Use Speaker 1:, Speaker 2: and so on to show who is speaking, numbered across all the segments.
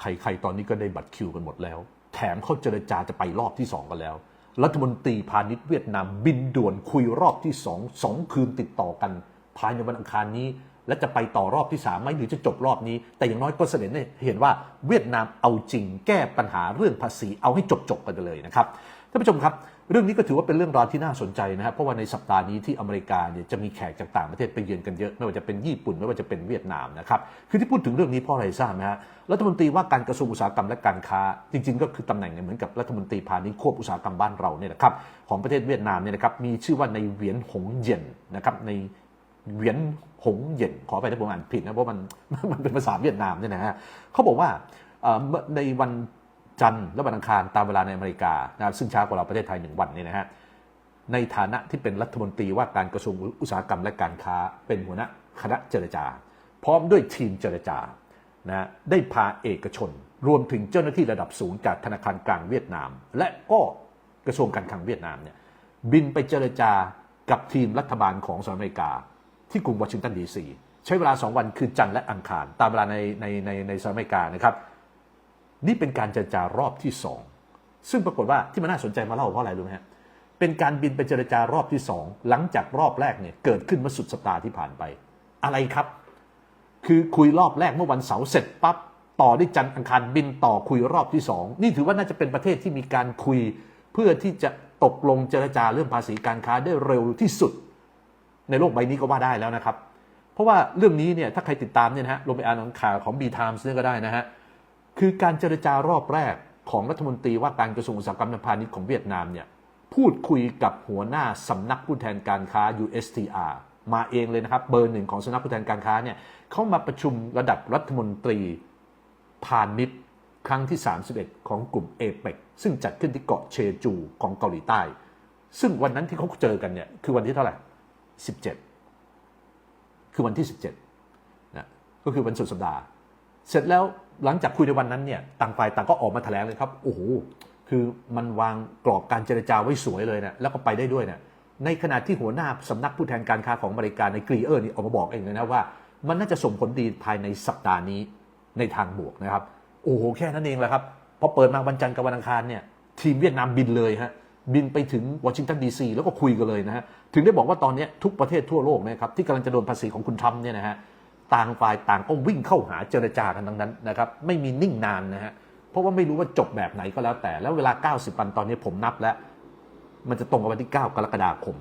Speaker 1: ใครๆตอนนี้ก็ได้บัตรคิวกันหมดแล้ว แถมเขาเจรจาจะไปรอบที่2กันแล้ว รัฐมนตรีพาณิชย์เวียดนามบินด่วนคุยรอบที่2 2คืนติดต่อกัน ภายในวันอังคารนี้ และจะไปต่อรอบที่3ไหมหรือจะจบรอบนี้ แต่อย่างน้อยก็แสดงให้เห็นว่าเวียดนามเอาจริงแก้ปัญหาเรื่องภาษีเอาให้จบๆกันไปเลยนะครับ ท่านผู้ชมครับ เรื่องนี้ก็ถือว่าเป็นเรื่องราวที่น่าสนใจนะครับเพราะว่าในสัปดาห์นี้ที่อเมริกาเนี่ยจะมีแขกจากต่างประเทศไปเยือนกันเยอะไม่ว่าจะเป็นญี่ปุ่นไม่ว่าจะเป็นเวียดนามนะครับคือที่พูดถึงเรื่องนี้เพราะอะไรทราบไหมฮะรัฐมนตรีว่าการกระทรวงอุตสาหกรรมและการค้า จริง ๆ ก็คือตำแหน่งเนี่ยเหมือนกับรัฐมนตรีพาณิชย์ควบอุตสาหกรรมบ้านเราเนี่ยนะครับของประเทศเวียดนามเนี่ยนะครับมีชื่อว่าในเหวียนหงเย็นนะครับในเหวียนหงเย็นขอไปถ้าผมอ่านผิดนะเพราะมันมันเป็นภาษาเวียดนามเนี่ยนะฮะเขาบอกว่าในวัน จันทร์และวันอังคารตามเวลาในอเมริกานะครับซึ่งช้ากว่าเราประเทศไทยหนึ่งวันนี่นะฮะในฐานะที่เป็นรัฐมนตรีว่าการกระทรวงอุตสาหกรรมและการค้าเป็นหัวหน้าคณะเจรจา พร้อมด้วยทีมเจรจานะได้พาเอกชน รวมถึงเจ้าหน้าที่ระดับสูงจากธนาคารกลางเวียดนาม และก็กระทรวงการคลังเวียดนามเนี่ยบินไปเจรจากับทีมรัฐบาลของสหรัฐอเมริกา ที่กรุงวอชิงตันดีซีใช้เวลา 2 วันคือจันทร์และอังคาร ตามเวลาในในในในสหรัฐอเมริกานะครับ นี่เป็นการเจรจารอบที่2ซึ่งปรากฏว่าที่มันน่าสนใจมาเล่าเพราะอะไรรู้ไหมฮะเป็นการบินไปเจรจารอบที่2หลังจากรอบแรกเนี่ยเกิดขึ้นเมื่อสุดสัปดาห์ที่ผ่านไป อะไรครับ คือคุยรอบแรกเมื่อวันเสาร์เสร็จปั๊บต่อด้วยจันทร์อังคารบินต่อคุยรอบที่2นี่ถือว่าน่าจะเป็นประเทศที่มีการคุย เพื่อที่จะตกลงเจรจาเรื่องภาษีการค้าได้เร็วที่สุด ในโลกใบนี้ก็ว่าได้แล้วนะครับ เพราะว่าเรื่องนี้เนี่ยถ้าใครติดตามเนี่ยนะฮะลงไปอ่านข่าวของ B Times เนี่ยก็ได้นะฮะ คือการเจรจารอบแรกของรัฐมนตรีว่าการกระทรวงอุตสาหกรรมและพาณิชย์ของเวียดนามเนี่ยพูดคุยกับหัวหน้าสำนักผู้แทนการค้า USTR มาเองเลยนะครับ เบอร์หนึ่งของสำนักผู้แทนการค้าเนี่ยเขามาประชุมระดับรัฐมนตรีพาณิชย์ครั้งที่ 31 ของกลุ่มเอเปกซึ่งจัดขึ้นที่เกาะเชจูของเกาหลีใต้ ซึ่งวันนั้นที่เขาเจอกันเนี่ยคือวันที่เท่าไหร่ 17 คือวันที่ 17นะก็คือวันสุดสัปดาห์ เสร็จแล้วหลังจากคุยในวันนั้นเนี่ยต่างฝ่ายต่างก็ออกมาแถลงเลยครับโอ้โหคือมันวางกรอบการเจรจาไว้สวยเลยนะแล้วก็ไปได้ด้วยนะในขณะที่หัวหน้าสำนักผู้แทนการค้าของอเมริกาในกรีเออร์นี่ออกมาบอกเองเลยนะว่า มันน่าจะส่งผลดีภายในสัปดาห์นี้ในทางบวกนะครับ โอ้โหแค่นั้นเองแหละครับพอเปิดมาวันจันทร์กับวันอังคารเนี่ยทีมเวียดนามบินเลยฮะบินไปถึงวอชิงตันดีซีแล้วก็คุยกันเลยนะฮะถึงได้บอกว่าตอนนี้ทุกประเทศทั่วโลกนะครับที่กำลังจะโดนภาษีของคุณทรัมป์เนี่ยนะฮะ ต่างฝ่ายต่างก็วิ่งเข้าหาเจรจากันทั้งนั้นนะครับไม่มีนิ่งนานนะฮะเพราะว่าไม่รู้ว่าจบแบบไหนก็แล้วแต่ แล้วเวลา 90 วันตอนนี้ผมนับแล้ว มันจะตรงกับวันที่ 9 กรกฎาคม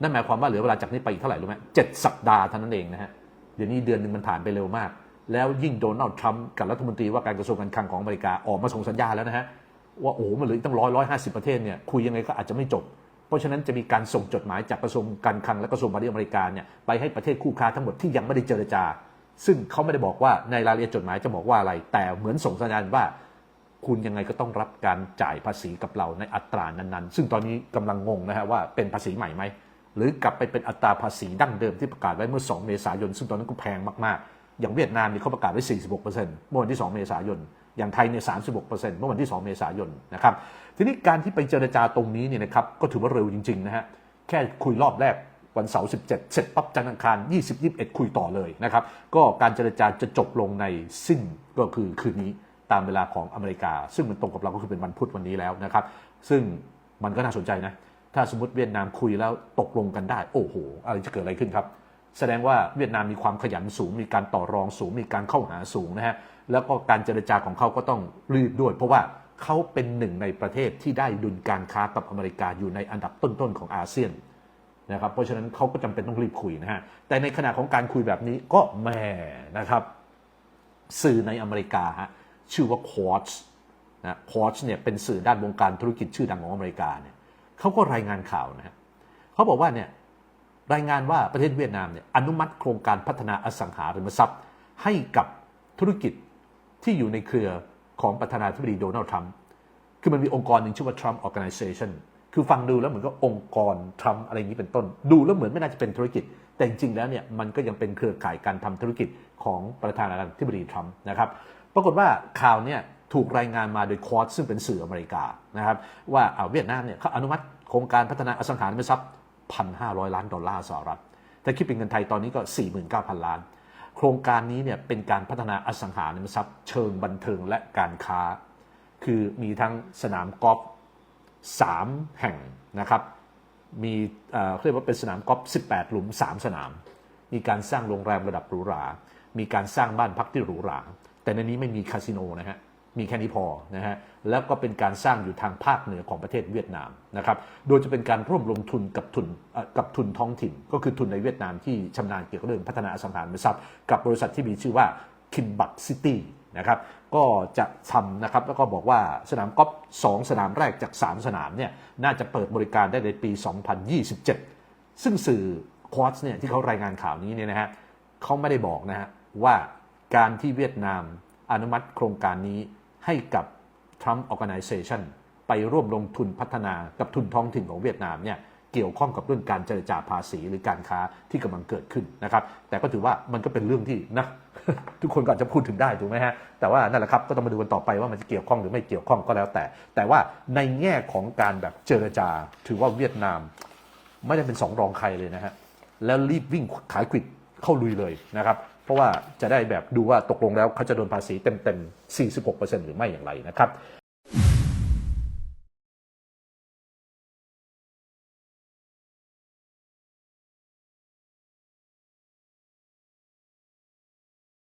Speaker 1: นั่นหมายความว่าเหลือเวลาจากนี้ไปอีกเท่าไหร่รู้ไหมเจ็ดสัปดาห์เท่านั้นเองนะฮะเดี๋ยวนี้เดือนหนึ่งมันผ่านไปเร็วมาก แล้วยิ่งโดนัลด์ทรัมป์กับรัฐมนตรีว่าการกระทรวงการคลังของอเมริกาออกมาส่งสัญญาแล้วนะฮะว่าโอ้โหมันเหลืออีกตั้งร้อยร้อยห้าสิบประเทศเนี่ยคุยยังไงก็อาจจะไม่จบ เพราะฉะนั้นจะมีการส่งจดหมายจากกระทรวงการคลังและกระทรวงพาณิชย์อเมริกาเนี่ยไปให้ประเทศคู่ค้าทั้งหมดที่ยังไม่ได้เจรจา ซึ่งเขาไม่ได้บอกว่าในรายละเอียดจดหมายจะบอกว่าอะไร แต่เหมือนส่งสัญญาณว่า คุณยังไงก็ต้องรับการจ่ายภาษีกับเราในอัตรานั้นๆ ซึ่งตอนนี้กำลังงงนะฮะว่าเป็นภาษีใหม่ไหมหรือกลับไปเป็นอัตราภาษีดั้งเดิมที่ประกาศไว้เมื่อ 2 เมษายน ซึ่งตอนนั้นก็แพงมากๆ อย่างเวียดนามนี่เขาประกาศไว้ 46%เมื่อวันที่ 2 เมษายน อย่างไทยเนี่ย 36%เมื่อวันที่ 2 เมษายนนะครับทีนี้การที่ไปเจรจาตรงนี้เนี่ยนะครับก็ถือว่าเร็วจริงๆนะฮะแค่คุยรอบแรก วันเสาร์ 17 เสร็จปั๊บจันทร์อังคาร 20 21 คุยต่อเลยนะครับ ก็การเจรจาจะจบลงในสิ้นก็คือคืนนี้ตามเวลาของอเมริกา ซึ่งมันตรงกับเราก็คือเป็นวันพุธวันนี้แล้วนะครับ ซึ่งมันก็น่าสนใจนะ ถ้าสมมติเวียดนามคุยแล้วตกลงกันได้ โอ้โห อะไรจะเกิดอะไรขึ้นครับ แสดงว่าเวียดนามมีความขยันสูง มีการต่อรองสูง มีการเข้าหาสูงนะฮะ แล้วก็การเจรจาของเขาก็ต้องรีบด้วย เพราะว่าเขาเป็นหนึ่งในประเทศที่ได้ดุลการค้ากับอเมริกาอยู่ในอันดับต้นๆของอาเซียน นะครับเพราะฉะนั้นเขาก็จำเป็นต้องรีบคุยนะฮะแต่ในขณะของการคุยแบบนี้ก็แหม่นะครับสื่อในอเมริกาฮะชื่อว่า Quartz นะ Quartz เนี่ยเป็นสื่อด้านวงการธุรกิจชื่อดังของอเมริกาเนี่ยเขาก็รายงานข่าวนะฮะเขาบอกว่าเนี่ยรายงานว่าประเทศเวียดนามเนี่ยอนุมัติโครงการพัฒนาอสังหาริมทรัพย์ ให้กับธุรกิจที่อยู่ในเครือของประธานาธิบดีโดนัลด์ทรัมป์คือมันมีองค์กรหนึ่งชื่อว่า Trump Organization คือฟังดูแล้วเหมือนกับองค์กรทรัมป์อะไรอย่างนี้เป็นต้น ดูแล้วเหมือนไม่น่าจะเป็นธุรกิจ แต่จริงๆแล้วเนี่ยมันก็ยังเป็นเครือข่ายการทำธุรกิจของประธานาธิบดีทรัมป์นะครับ ปรากฏว่าข่าวเนี่ยถูกรายงานมาโดยคอร์สซึ่งเป็นสื่ออเมริกานะครับว่าอ่าเวียดนามเนี่ยเขาอนุมัติโครงการพัฒนาอสังหาริมทรัพย์ 1,500 ล้านดอลลาร์สหรัฐถ้าคิดเป็นเงินไทยตอนนี้ก็ 49,000 ล้าน โครงการนี้เนี่ยเป็นการพัฒนาอสังหาริมทรัพย์ เชิงบันเทิงและการค้า คือมีทั้งสนามกอล์ฟ 3 แห่งนะครับมีเรียกว่าเป็นสนามกอล์ฟ18 หลุม 3 สนาม มีการสร้างโรงแรมระดับหรูหรา มีการสร้างบ้านพักที่หรูหรา แต่ในนี้ไม่มีคาสิโนนะฮะ มีแค่นี้พอนะฮะ แล้วก็เป็นการสร้างอยู่ทางภาคเหนือของประเทศเวียดนามนะครับ โดยจะเป็นการร่วมลงทุนกับทุนกับทุนท้องถิ่น ก็คือทุนในเวียดนามที่ชำนาญเกี่ยวกับเรื่องพัฒนาอสังหาริมทรัพย์กับบริษัทที่มีชื่อว่าคินบักซิตี้ นะครับก็จะทำนะครับแล้วก็บอกว่าสนามกอล์ฟ2สนามแรกจาก 3 สนามเนี่ยน่าจะเปิดบริการได้ในปี 2027 ซึ่งสื่อควอตส์เนี่ยที่เขารายงานข่าวนี้เนี่ยนะฮะเขาไม่ได้บอกนะฮะว่าการที่เวียดนามอนุมัติโครงการนี้ให้กับ Trump Organization ไปร่วมลงทุนพัฒนากับทุนท้องถิ่นของเวียดนามเนี่ย เกี่ยวข้องกับเรื่องการเจรจาภาษีหรือการค้าที่กำลังเกิดขึ้นนะครับ แต่ก็ถือว่ามันก็เป็นเรื่องที่นะทุกคนก็อาจจะพูดถึงได้ถูกไหมฮะแต่ว่านั่นแหละครับก็ต้องมาดูกันต่อไปว่ามันจะเกี่ยวข้องหรือไม่เกี่ยวข้องก็แล้วแต่ แต่ว่าในแง่ของการแบบเจรจา ถือว่าเวียดนาม ไม่ได้เป็นสองรองใครเลยนะฮะแล้วรีบวิ่งขายควิดเข้าลุยเลยนะครับเพราะว่าจะได้แบบดูว่าตกลงแล้วเขาจะโดนภาษีเต็มๆ46%หรือไม่อย่างไรนะครับ